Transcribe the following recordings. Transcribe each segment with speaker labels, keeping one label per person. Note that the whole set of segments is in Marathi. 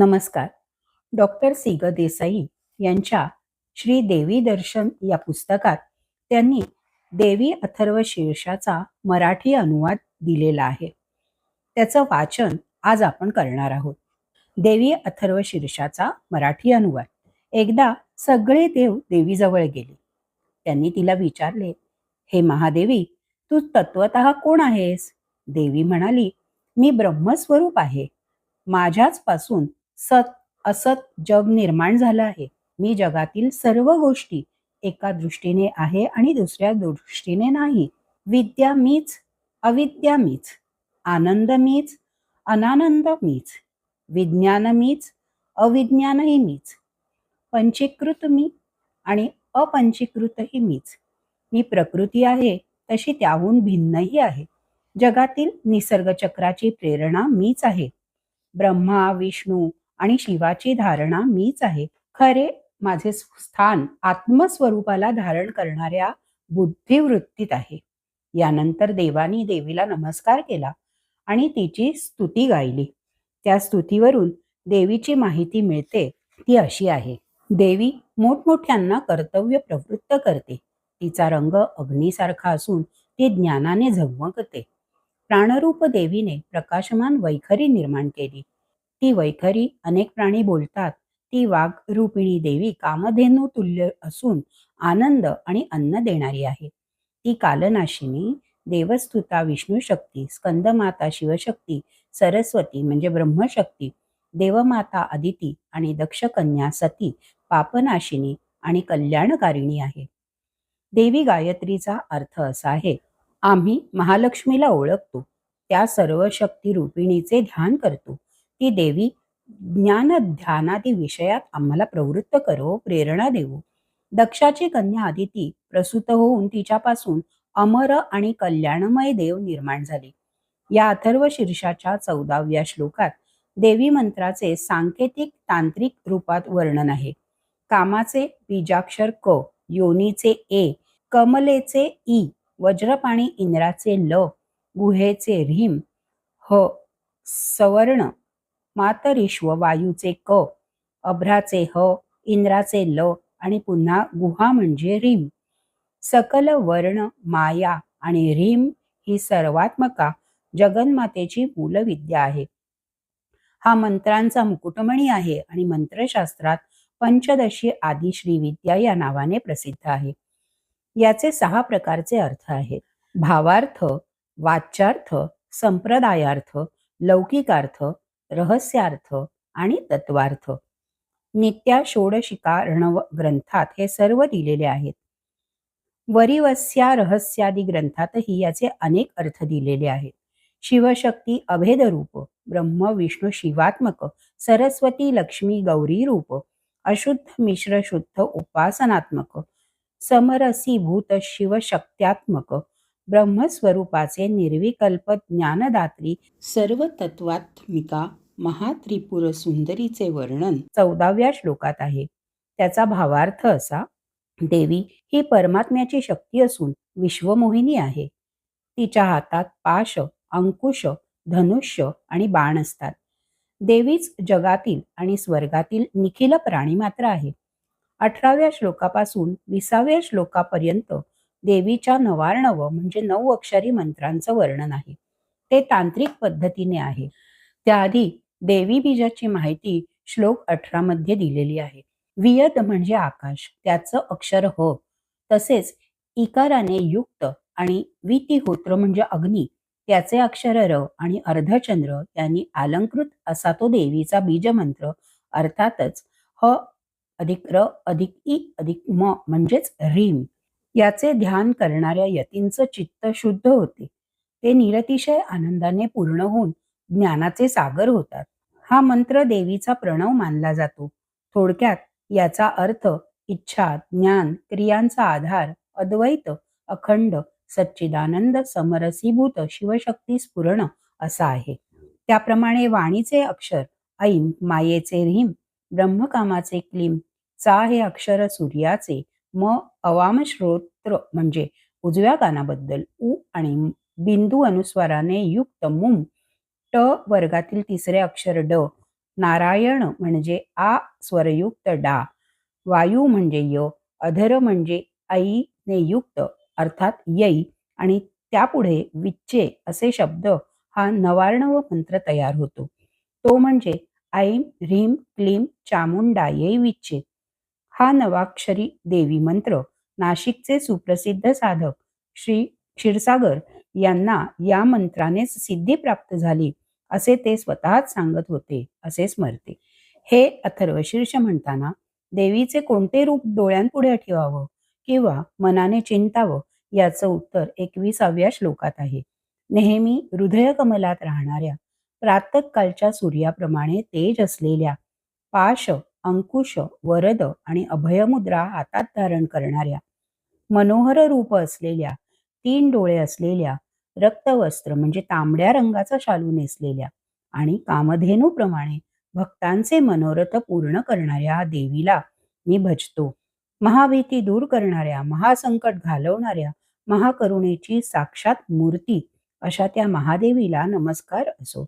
Speaker 1: नमस्कार. डॉक्टर सी ग देसाई यांच्या श्री देवी दर्शन या पुस्तकात त्यांनी देवी अथर्व शीर्षाचा मराठी अनुवाद दिलेला आहे. त्याचं वाचन आज आपण करणार आहोत. देवी अथर्व शीर्षाचा मराठी अनुवाद. एकदा सगळे देव देवीजवळ गेले. त्यांनी तिला विचारले हे महादेवी तू तत्वत कोण आहेस? देवी म्हणाली मी ब्रह्मस्वरूप आहे. माझ्याच पासून सत असत जग निर्माण झालं आहे. मी जगातील सर्व गोष्टी एका दृष्टीने आहे आणि दुसऱ्या दृष्टीने नाही. विद्या मीच अविद्या मीच आनंद मीच अनानंद मीच विज्ञान मीच अविज्ञानही मीच पंचीकृत मी आणि अपंचीकृतही मीच. मी प्रकृती आहे तशी त्याहून भिन्नही आहे. जगातील निसर्गचक्राची प्रेरणा मीच आहे. ब्रह्मा विष्णू आणि शिवाची धारणा मीच आहे. खरे माझे स्थान आत्मस्वरूपाला धारण करणाऱ्या बुद्धिवृत्तीत आहे. यानंतर देवानी देवीला नमस्कार केला आणि तिची स्तुती गायली. त्या स्तुतीवरून देवीची माहिती मिळते ती अशी आहे. देवी मोठमोठ्यांना कर्तव्य प्रवृत्त करते. तिचा रंग अग्नीसारखा असून ती ज्ञानाने झगमगते. प्राणरूप देवीने प्रकाशमान वैखरी निर्माण केली. ती वैखरी अनेक प्राणी बोलतात. ती वाघ रूपिणी देवी कामधेनू तुल्य असून आनंद आणि अन्न देणारी आहे. ती कालनाशिनी देवस्तुता विष्णू शक्ती स्कंदमाता शिवशक्ती सरस्वती म्हणजे ब्रह्मशक्ती देवमाता अदिती आणि दक्ष कन्या सती पापनाशिनी आणि कल्याणकारिणी आहे. देवी गायत्रीचा अर्थ असा आहे आम्ही महालक्ष्मीला ओळखतो. त्या सर्व शक्ती रूपिणीचे ध्यान करतो. ती देवी ज्ञान ध्यानादी विषयात आम्हाला प्रवृत्त करो प्रेरणा देऊ दक्षाची कन्या आदिती प्रसूत होऊन तिच्यापासून अमर आणि कल्याणमय देव निर्माण झाले. या अथर्व शीर्षाच्या चौदाव्या श्लोकात देवी मंत्राचे सांकेतिक तांत्रिक रूपात वर्णन आहे. कामाचे बीजाक्षर क योनीचे ए कमलेचे ई वज्रपाणी इंद्राचे ल गुहेचे रिम ह सवर्ण मातरिश्व वायूचे क अभ्राचे ह इंद्राचे ल आणि पुन्हा गुहा म्हणजे रीम. सकल वर्ण माया आणि रीम ही सर्वात्मका जगन्मातेची मूलविद्या आहे. हा मंत्रांचा मुकुटमणी आहे आणि मंत्रशास्त्रात पंचदशी आदी श्रीविद्या या नावाने प्रसिद्ध आहे. याचे सहा प्रकारचे अर्थ आहेत. भावार्थ वाच्यार्थ संप्रदायार्थ लौकिकार्थ रहस्यार्थ आणि तत्वार्थ. नित्या षोडशिका रणव ग्रंथात हे सर्व दिलेले आहेत. वरिवस्या रहस्यादी ग्रंथातही याचे अनेक अर्थ दिलेले आहेत. शिवशक्ती अभेद रूप ब्रह्म विष्णू शिवात्मक सरस्वती लक्ष्मी गौरी रूप अशुद्ध मिश्र शुद्ध उपासनात्मक समरसी भूत शिवशक्त्यात्मक ब्रह्मस्वरूपाचे निर्विकल्प ज्ञानदात्री सर्व तत्वात्मिका महात्रिपुर सुंदरीचे वर्णन चौदाव्या श्लोकात आहे. त्याचा भावार्थ असा देवी ही परमात्म्याची शक्ती असून विश्वमोहिनी आहे. तिच्या हातात पाश अंकुश धनुष्य आणि बाण असतात. देवीच जगातील आणि स्वर्गातील निखिल प्राणी मात्र आहे. अठराव्या श्लोकापासून विसाव्या श्लोकापर्यंत देवीच्या नवार्णव म्हणजे नऊ अक्षरी मंत्रांचं वर्णन आहे. ते तांत्रिक पद्धतीने आहे. त्याआधी देवी बीजाची माहिती श्लोक अठरा मध्ये दिलेली आहे. वियत म्हणजे आकाश त्याचं अक्षर ह. तसेच इकाराने युक्त आणि वितिहोत्र म्हणजे अग्नी त्याचे अक्षर र आणि अर्धचंद्र यांनी अलंकृत असा तो देवीचा बीजमंत्र अर्थातच ह अधिक र अधिक इ अधिक म म्हणजेच रीम. याचे ध्यान करणाऱ्या यतींचं चित्त शुद्ध होते. ते निरतिशय आनंदाने पूर्ण होऊन ज्ञानाचे सागर होतात. हा मंत्र देवीचा प्रणव मानला जातो. थोडक्यात याचा अर्थ इच्छा ज्ञान क्रियांचा आधार अद्वैत अखंड सच्चिदानंद समरसीभूत शिवशक्ती स्फुरण असा आहे. त्याप्रमाणे वाणीचे अक्षर ऐम मायेचे रीम ब्रह्मकामाचे क्लीम चा हे अक्षर सूर्याचे म अवाम श्रोत्र म्हणजे उजव्या कानाबद्दल उ आणि बिंदू अनुस्वाराने युक्त मुम ट वर्गातील तिसरे अक्षर ड. नारायण म्हणजे आ स्वरयुक्त डा. वायू म्हणजे य अधर म्हणजे ऐ ने युक्त अर्थात यई. आणि त्यापुढे विच्चे असे शब्द हा नवार्णव मंत्र तयार होतो. तो म्हणजे ऐम ह्रीम क्लीम क्लीं चामुंडायै विच्चे. हा नवाक्षरी देवी मंत्र नाशिकचे सुप्रसिद्ध साधक श्री क्षीरसागर यांना या मंत्रानेच सिद्धी प्राप्त झाली. असे ते स्वतःच सांगत होते असे स्मरते. हे अथर्वशीर्ष म्हणताना देवीचे कोणते रूप डोळ्यांपुढे ठेवावं किंवा मनाने चिंतावं याचं उत्तर एकविसाव्या श्लोकात आहे. नेहमी हृदय कमलात राहणाऱ्या प्रातकालच्या सूर्याप्रमाणे तेज असलेल्या पाश अंकुश वरद आणि अभयमुद्रा हातात धारण करणाऱ्या मनोहर रूप असलेल्या तीन डोळे असलेल्या रक्तवस्त्र म्हणजे तांबड्या रंगाचा शालू नेसलेल्या आणि कामधेनूप्रमाणे भक्तांचे मनोरथ पूर्ण करणाऱ्या देवीला मी भजतो. महाभीती दूर करणाऱ्या महासंकट घालवणाऱ्या महाकरुणेची साक्षात मूर्ती अशा त्या महादेवीला नमस्कार असो.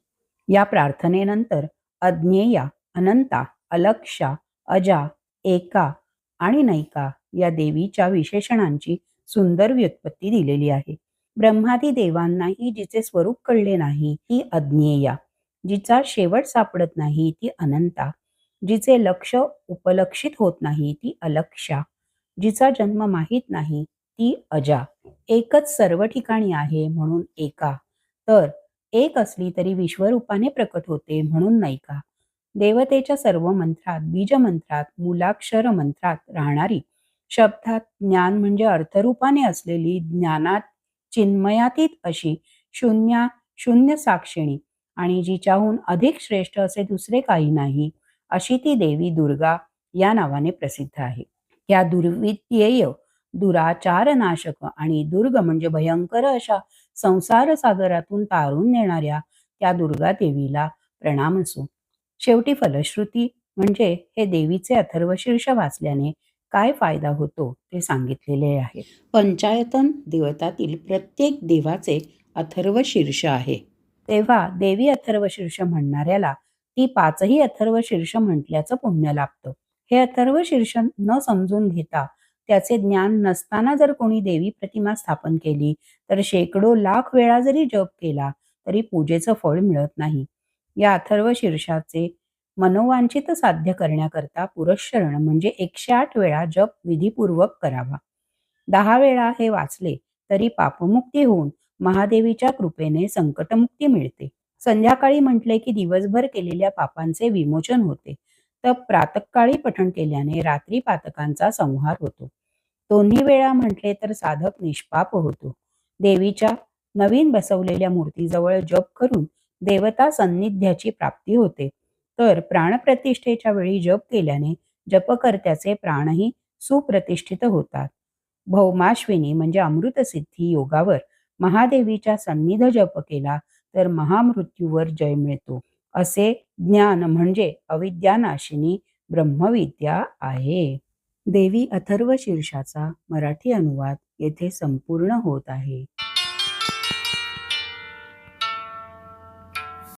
Speaker 1: या प्रार्थनेनंतर अज्ञेया अनंता अलक्षा अजा एका आणि नैका या देवीच्या विशेषणांची सुंदर व्युत्पत्ती दिलेली आहे. ब्रह्मादी देवांनाही जिचे स्वरूप कळले नाही ती अज्ञेया. जिचा शेवट सापडत नाही ती अनंता. जिचे लक्ष उपलक्षित होत नाही ती अलक्षा जिचा जन्म माहीत नाही ती अजा. एकच सर्व ठिकाणी आहे म्हणून एका. तर एक असली तरी विश्वरूपाने प्रकट होते म्हणून नैका. देवतेच्या सर्व मंत्रात बीज मंत्रात मूलाक्षर मंत्रात राहणारी शब्दात ज्ञान म्हणजे अर्थरूपाने असलेली ज्ञानात चिन्मयातीत अशी शून्या शून्य साक्षिणी आणि जिच्याहून अधिक श्रेष्ठ असे दुसरे काही नाही अशी ती देवी दुर्गा या नावाने प्रसिद्ध आहे. या दुर्वित्येय दुराचार नाशक आणि दुर्ग म्हणजे भयंकर अशा संसार सागरातून तारून नेणाऱ्या त्या दुर्गा देवीला प्रणाम असो. शेवटी फलश्रुती म्हणजे हे देवीचे अथर्वशीर्ष वाचल्याने काय फायदा होतो ते सांगितलेले आहे. पंचायतन देवतातील प्रत्येक देवाचे अथर्वशीर्ष आहे. तेव्हा देवी अथर्वशीर्ष म्हणणाऱ्याला ती पाचही अथर्वशीर्ष म्हटल्याचं पुण्य लाभतं. हे अथर्वशीर्ष न समजून घेता त्याचे ज्ञान नसताना जर कोणी देवी प्रतिमा स्थापन केली तर शेकडो लाख वेळा जरी जप केला तरी पूजेचं फळ मिळत नाही. या अथर्वशीर्षाचे मनोवांछित साध्य करण्याकरता पुरश्चरण म्हणजे एकशे आठ वेळा जप विधीपूर्वक करावा. दहा वेळा हे वाचले तरी पापमुक्ती होऊन महादेवीच्या कृपेने संकटमुक्ती मिळते. संध्याकाळी म्हटले की दिवसभर केलेल्या पापांचे विमोचन होते. तर प्रातकाळी पठण केल्याने रात्री पातकांचा संहार होतो. दोन्ही वेळा म्हटले तर साधक निष्पाप होतो. देवीच्या नवीन बसवलेल्या मूर्तीजवळ जप करून देवता सान्निध्याची प्राप्ती होते. तर प्राणप्रतिष्ठेच्या वेळी जप केल्याने जपकर्त्याचे प्राणही सुप्रतिष्ठित होतात. भौमाश्विनी म्हणजे अमृतसिद्धी योगावर महादेवीच्या सन्निध जप केला तर महामृत्यूवर जय मिळतो असे ज्ञान म्हणजे अविद्यानाशिनी ब्रह्मविद्या आहे. देवी अथर्व शीर्षाचा मराठी अनुवाद येथे संपूर्ण होत आहे.